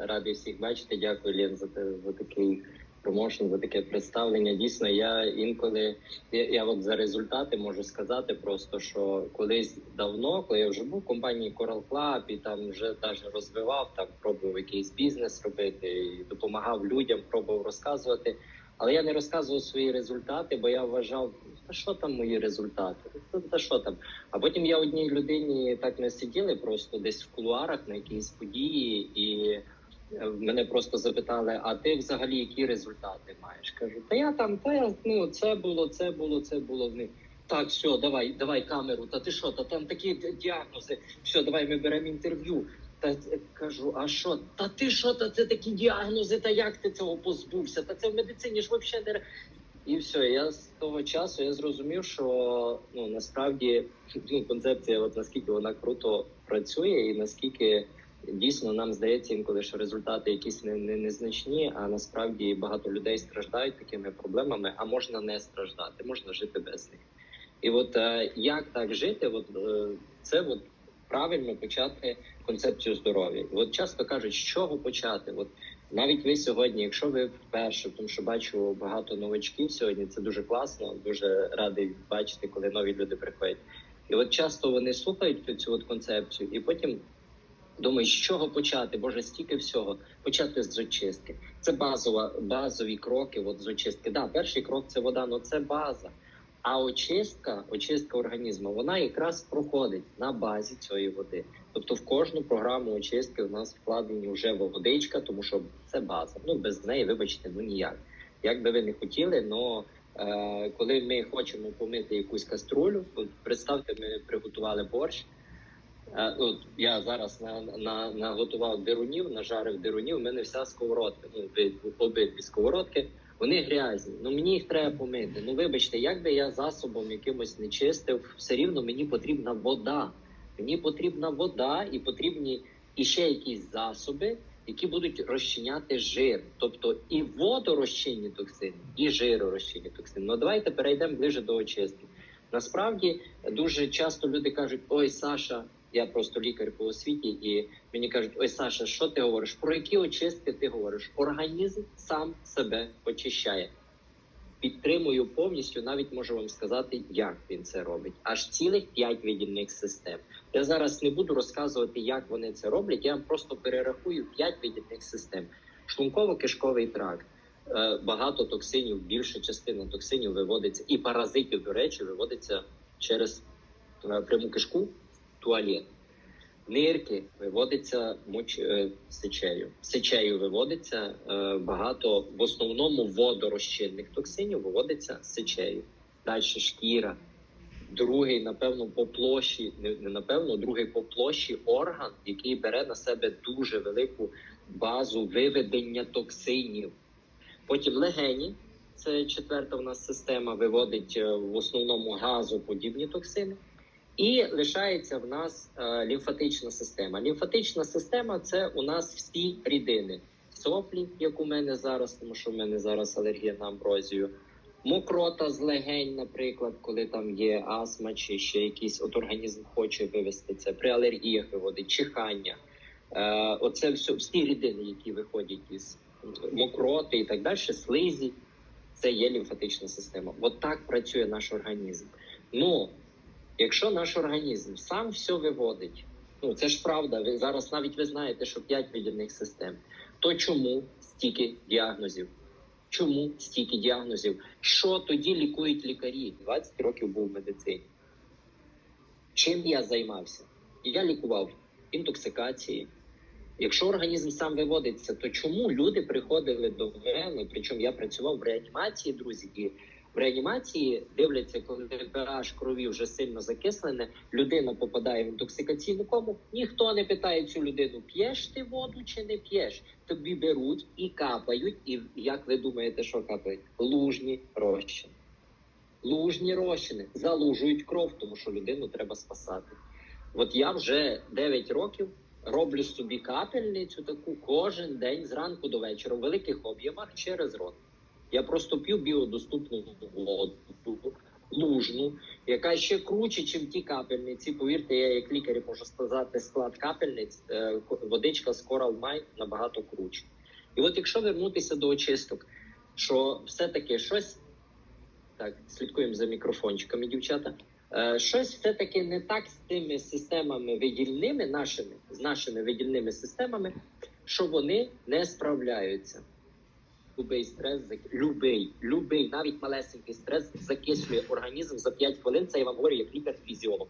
радий всіх бачити. Дякую, Лен, за, за такий промоушен, за таке представлення. Дійсно, я інколи я, я от за результати можу сказати просто, що колись давно, коли я вже був в компанії Coral Club і там вже навіть розвивав, там пробував якийсь бізнес робити, і допомагав людям, пробував розказувати. Але я не розказував свої результати, бо я вважав, та що там мої результати? Та, що там? А потім я одній людині так не сиділи просто десь в кулуарах на якійсь події, і мене просто запитали: а ти взагалі які результати маєш? Кажу, та я там, та я ну це було, це було, це було в них. Так, все, давай, давай камеру. Та ти що? Та там такі діагнози. Все, давай ми беремо інтерв'ю. Та е, кажу, а що? Та ти що? Та це такі діагнози? Та як ти цього позбувся? Та це в медицині ж взагалі не і все. Я з того часу я зрозумів, що ну насправді ну, концепція, от наскільки вона круто працює, і наскільки дійсно нам здається інколи, що результати якісь не, не, незначні, а насправді багато людей страждають такими проблемами, а можна не страждати, можна жити без них. І от е, як так жити, от е, це от правильно почати концепцію здоров'я. От часто кажуть, з чого почати? От навіть ви сьогодні, якщо ви вперше, тому що бачу багато новачків сьогодні, це дуже класно. Дуже радий бачити, коли нові люди приходять. І от часто вони слухають цю от концепцію, і потім думають, з чого почати? Боже, стільки всього. Почати з очистки. Це базова, базові кроки. От з очистки. Да, перший крок це вода, але це база. А очистка, очистка організму, вона якраз проходить на базі цієї води. Тобто в кожну програму очистки у нас вкладені вже водичка, тому що це база. Ну без неї, вибачте, ну ніяк. Як би ви не хотіли, но е, коли ми хочемо помити якусь каструлю, представте, ми приготували борщ. Е, от я зараз на, на, наготував дирунів, нажарив дирунів. У мене вся сковородка, ну обидві- сковородки. Вони грязні. Ну мені їх треба помити. Ну вибачте, як би я засобом якимось не чистив, все рівно мені потрібна вода. Мені потрібна вода і потрібні іще якісь засоби, які будуть розчиняти жир, тобто і водорозчинні токсини, і жиророзчинні токсини. Ну давайте перейдемо ближе до очистки. Насправді дуже часто люди кажуть: ой, Саша, я просто лікар по освіті, і мені кажуть: ой, Саша, що ти говориш? Про які очистки ти говориш? Організм сам себе очищає. Підтримую повністю, навіть можу вам сказати, як він це робить. Аж цілих п'ять видільних систем. Я зараз не буду розказувати, як вони це роблять. Я вам просто перерахую п'ять видільних систем: шлунково-кишковий тракт. Е, Багато токсинів, більша частина токсинів виводиться, і паразитів, до речі, виводиться через е, пряму кишку, туалет. Нирки виводиться моч... е, сечею. Сечею виводиться е, багато, в основному водорозчинних токсинів виводиться сечею. Далі шкіра. Другий, напевно, по площі, не, напевно, другий по площі орган, який бере на себе дуже велику базу виведення токсинів. Потім легені, це четверта в нас система, виводить е, в основному газоподібні токсини. І лишається в нас е, лімфатична система. Лімфатична система це у нас всі рідини. Соплі, як у мене зараз, тому що в мене зараз алергія на амброзію. Мокрота з легень, наприклад, коли там є астма чи ще якийсь от організм хоче вивести це при алергіях виводить, чихання. Е, оце все, всі рідини, які виходять із мокроти і так далі, слизі, це є лімфатична система. От так працює наш організм. Ну, Якщо наш організм сам все виводить, ну це ж правда. Ви зараз навіть ви знаєте, що 5 видільних систем. То чому стільки діагнозів? Чому стільки діагнозів? Що тоді лікують лікарі? 20 років був в медицині. Чим я займався? Я лікував інтоксикації. Якщо організм сам виводиться, то чому люди приходили до мене? Причому я працював в реанімації, друзі, і в реанімації дивляться, коли pH крові вже сильно закислене, людина попадає в інтоксикаційну кому. Ніхто не питає цю людину, п'єш ти воду чи не п'єш. Тобі беруть і капають. І як ви думаєте, що капають? Лужні розчини. Лужні розчини залужують кров, тому що людину треба спасати. От я вже 9 років роблю собі капельницю таку кожен день зранку до вечора в великих об'ємах через рот. Я просто п'ю біодоступну воду. лужну, яка ще круче, ніж ті капельниці. Повірте, я як лікар можу сказати склад капельниць, е, водичка з Coral набагато круче. І от якщо вернутися до очисток, що все-таки щось так, слідкуємо за мікрофончиками, дівчата. Е, щось все-таки не так з тими системами видільними, нашими, з нашими видільними системами, що вони не справляються. Любий стрес, любий, любий, навіть малесенький стрес закислює організм за 5 хвилин. Це я вам говорю як лікар-фізіолог.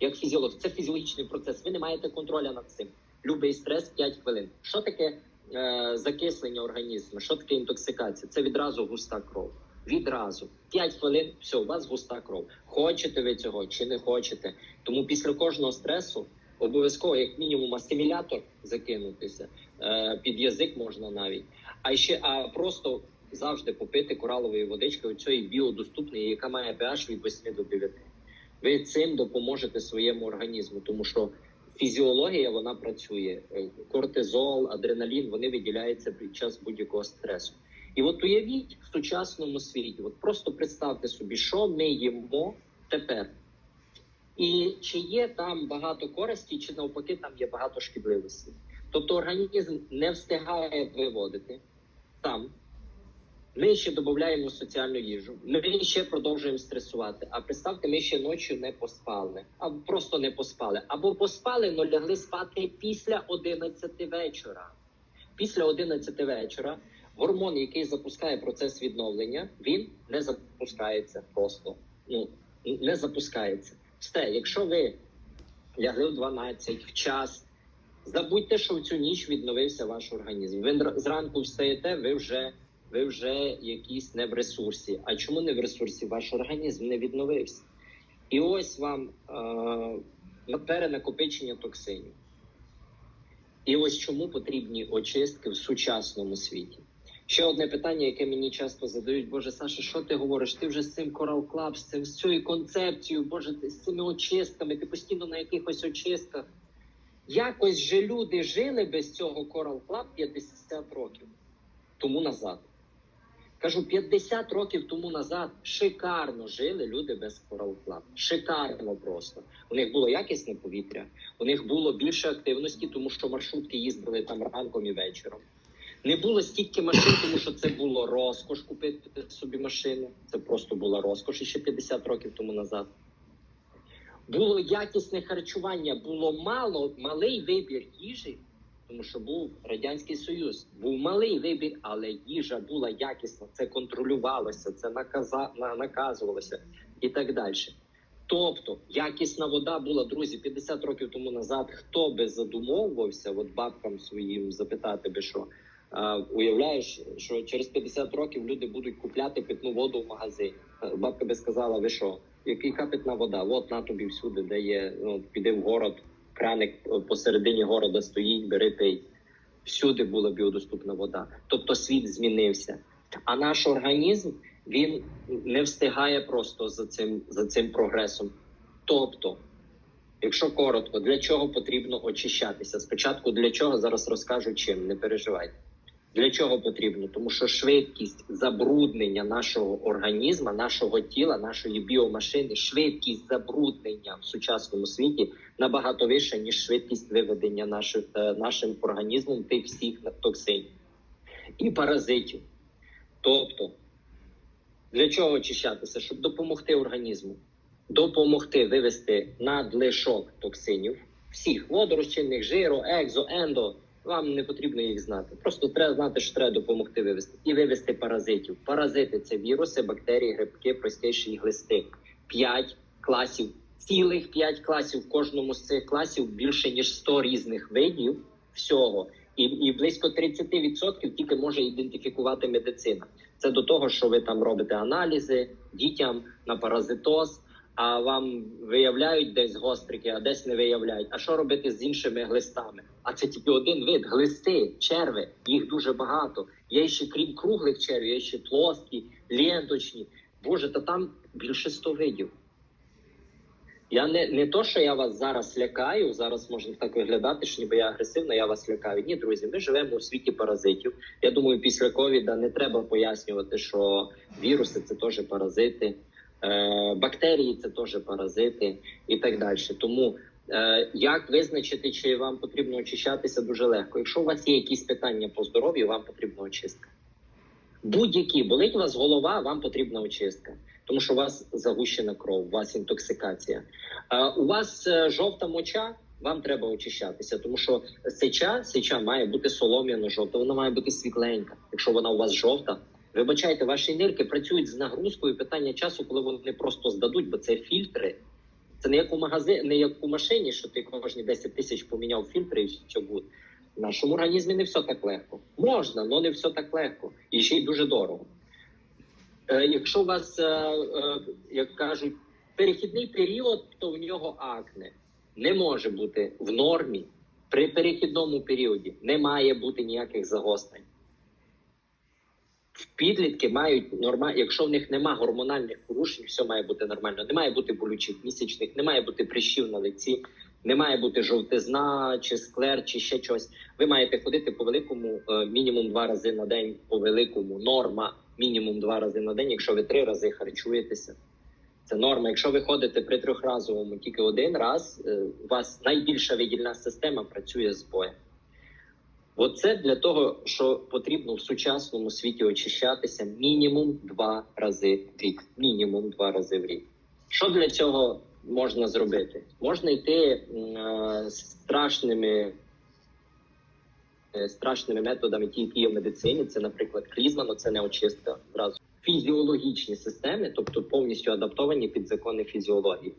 Як фізіолог, це фізіологічний процес. Ви не маєте контролю над цим. Любий стрес 5 хвилин. Що таке е, закислення організму? Що таке інтоксикація? Це відразу густа кров. Відразу 5 хвилин, все, у вас густа кров. Хочете ви цього чи не хочете? Тому після кожного стресу обов'язково, як мінімум, асимілятор закинутися е, під язик можна навіть. А ще а просто завжди попити коралової водички, оцієї біодоступної, яка має pH від 8 до 9. Ви цим допоможете своєму організму, тому що фізіологія вона працює. Е, Кортизол, адреналін вони виділяються під час будь-якого стресу. І от уявіть в сучасному світі, от просто представте собі, що ми їмо тепер. І чи є там багато користі, чи навпаки там є багато шкідливості. Тобто організм не встигає виводити сам. Ми ще додаємо соціальну їжу. Ми ще продовжуємо стресувати. А представте, ми ще ночі не поспали, або просто не поспали, або поспали, але лягли спати після 11 вечора. Після 11 вечора гормон, який запускає процес відновлення, він не запускається просто. Ну не запускається. Все, якщо ви лягли в 12 в час, забудьте, що в цю ніч відновився ваш організм. Ви зранку встаєте, ви вже ви вже якісь не в ресурсі. А чому не в ресурсі? Ваш організм не відновився. І ось вам е, перенакопичення токсинів. І ось чому потрібні очистки в сучасному світі. Ще одне питання, яке мені часто задають: Боже Саша, що ти говориш? Ти вже з цим Coral Club, з цим з цією концепцією, Боже, ти з цими очистками, ти постійно на якихось очистках. Якось же люди жили без цього Coral Club 50 років тому назад. Кажу, 50 років тому назад шикарно жили люди без Coral Club. Шикарно просто. У них було якісне повітря, у них було більше активності, тому що маршрутки їздили там ранком і вечором. Не було стільки машин, тому що це було розкош купити собі машину. Це просто була розкош ще 50 років тому назад. Було якісне харчування, було мало, малий вибір їжі, тому що був Радянський Союз. Був малий вибір, але їжа була якісна, це контролювалося, це наказа, наказувалося і так далі. Тобто якісна вода була, друзі, 50 років тому назад. Хто би задумовувався, от бабкам своїм запитати би що. А, уявляєш, що через 50 років люди будуть купляти питну воду в магазині. Бабка би сказала, ви що, яка питна вода? От на тобі всюди, де є, ну, піди в город, краник е, посередині города стоїть, бери пий. Всюди була біодоступна вода. Тобто світ змінився. А наш організм він не встигає просто за цим, за цим прогресом. Тобто, якщо коротко, для чого потрібно очищатися? Спочатку для чого зараз розкажу чим, не переживайте. Для чого потрібно? Тому що швидкість забруднення нашого організму, нашого тіла, нашої біомашини, швидкість забруднення в сучасному світі набагато вища, ніж швидкість виведення наших, е, нашим організмом тих всіх токсинів і паразитів. Тобто, для чого очищатися? Щоб допомогти організму, допомогти вивести надлишок токсинів, всіх водорозчинних, жиру, екзо, ендо. Вам не потрібно їх знати. Просто треба знати, що треба допомогти вивести і вивести паразитів. Паразити це віруси, бактерії, грибки, простіші глисти. П'ять класів, цілих п'ять класів. В кожному з цих класів більше ніж 100 різних видів всього. І, і близько 30% тільки може ідентифікувати медицина. Це до того, що ви там робите аналізи дітям на паразитоз, а вам виявляють десь гострики, а десь не виявляють. А що робити з іншими глистами? А це тільки один вид глисти, черви. Їх дуже багато. Є ще крім круглих червів, є ще плоскі, ленточні. Боже, та там більше 100 видів. Я не, не то, що я вас зараз лякаю, зараз можна так виглядати, що ніби я агресивно, я вас лякаю. Ні, друзі, ми живемо у світі паразитів. Я думаю, після ковіда не треба пояснювати, що віруси це теж паразити. Е, бактерії це теж паразити і так далі. Тому е, як визначити, чи вам потрібно очищатися дуже легко. Якщо у вас є якісь питання по здоров'ю, вам потрібна очистка. Будь-які болить у вас голова, вам потрібна очистка, тому що у вас загущена кров, у вас інтоксикація. У вас е, жовта моча, вам треба очищатися, тому що сеча, сеча має бути солом'яно жовта, вона має бути світленька. Якщо вона у вас жовта, вибачайте, ваші нирки працюють з нагрузкою. Питання часу, коли вони просто здадуть, бо це фільтри. Це не як у магазині, не як у машині, що ти кожні 10 тисяч поміняв фільтри і все буде. В нашому організмі не все так легко. Можна, але не все так легко. І ще й дуже дорого. Е, якщо у вас, е, е, як кажуть, перехідний період, то в нього акне не може бути в нормі. При перехідному періоді не має бути ніяких загострень. Підлітки мають норма, якщо в них нема гормональних порушень, все має бути нормально. Не має бути болючих місячних, не має бути прищів на лиці, не має бути жовтизна, чи склер, чи ще щось. Ви маєте ходити по великому е, мінімум два рази на день, по великому норма мінімум два рази на день, якщо ви три рази харчуєтеся. Це норма. Якщо ви ходите при трьохразовому тільки один раз, е, у вас найбільша видільна система працює з боєм. Оце для того, що потрібно в сучасному світі очищатися мінімум два рази в рік. Мінімум два рази в рік. Що для цього можна зробити? Можна йти е, страшними, е, страшними методами, ті, які є в медицині. Це, наприклад, клізма, але це не очистка зразу. Фізіологічні системи, тобто повністю адаптовані під закони фізіології.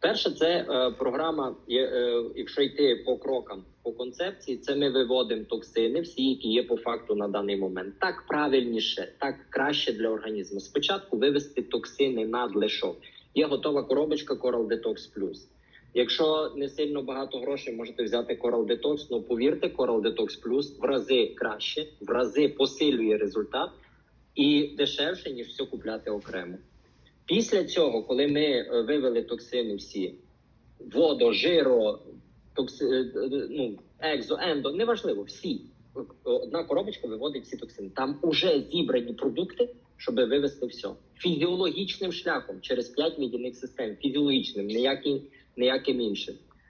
Перше, це е, програма, е, якщо йти по крокам по концепції, це ми виводимо токсини, всі, які є по факту на даний момент. Так правильніше, так краще для організму. Спочатку вивести токсини надлишок. Є готова коробочка Coral Detox Plus. Якщо не сильно багато грошей, можете взяти Coral Detox, ну повірте, Coral Detox Plus в рази краще, в рази посилює результат і дешевше, ніж все купляти окремо. Після цього, коли ми е, вивели токсини всі, водо, жиро, токси, е, е, ну, екзо, ендо, неважливо, всі. Одна коробочка виводить всі токсини. Там уже зібрані продукти, щоб вивести все. Фізіологічним шляхом через 5 мідяних систем, фізіологічним, ніяким, ніяким іншим.